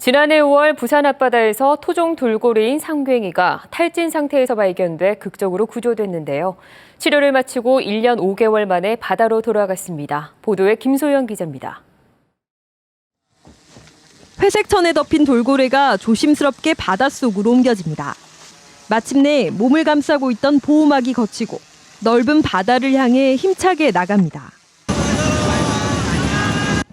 지난해 5월 부산 앞바다에서 토종 돌고래인 상괭이가 탈진 상태에서 발견돼 극적으로 구조됐는데요. 치료를 마치고 1년 5개월 만에 바다로 돌아갔습니다. 보도에 김소영 기자입니다. 회색 천에 덮인 돌고래가 조심스럽게 바닷속으로 옮겨집니다. 마침내 몸을 감싸고 있던 보호막이 거치고 넓은 바다를 향해 힘차게 나갑니다.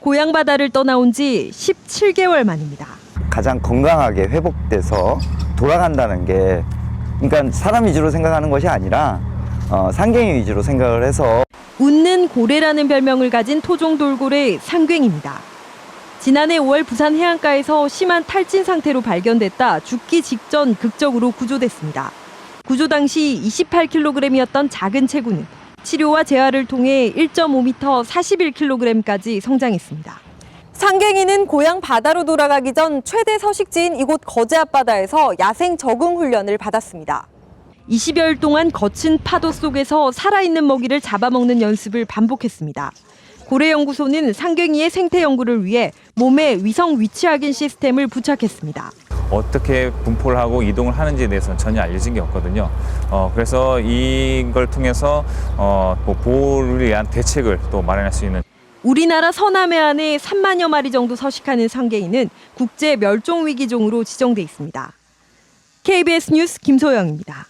고향 바다를 떠나온 지 17개월 만입니다. 가장 건강하게 회복돼서 돌아간다는 게 그러니까 사람 위주로 생각하는 것이 아니라 어, 상갱이 위주로 생각을 해서 웃는 고래라는 별명을 가진 토종 돌고래 상괭입니다. 지난해 5월 부산 해안가에서 심한 탈진 상태로 발견됐다 죽기 직전 극적으로 구조됐습니다. 구조 당시 28kg이었던 작은 체구는 치료와 재활을 통해 1.5m 41kg까지 성장했습니다. 상갱이는 고향 바다로 돌아가기 전 최대 서식지인 이곳 거제 앞바다에서 야생 적응 훈련을 받았습니다. 20여일 동안 거친 파도 속에서 살아있는 먹이를 잡아먹는 연습을 반복했습니다. 고래연구소는 상갱이의 생태 연구를 위해 몸에 위성 위치 확인 시스템을 부착했습니다. 어떻게 분포를 하고 이동을 하는지에 대해서는 전혀 알려진 게 없거든요. 어, 그래서 이걸 통해서 어, 뭐 보호를 위한 대책을 또 마련할 수 있는 우리나라 서남해 안에 3만여 마리 정도 서식하는 상갱이는 국제 멸종 위기종으로 지정돼 있습니다. KBS 뉴스 김소영입니다.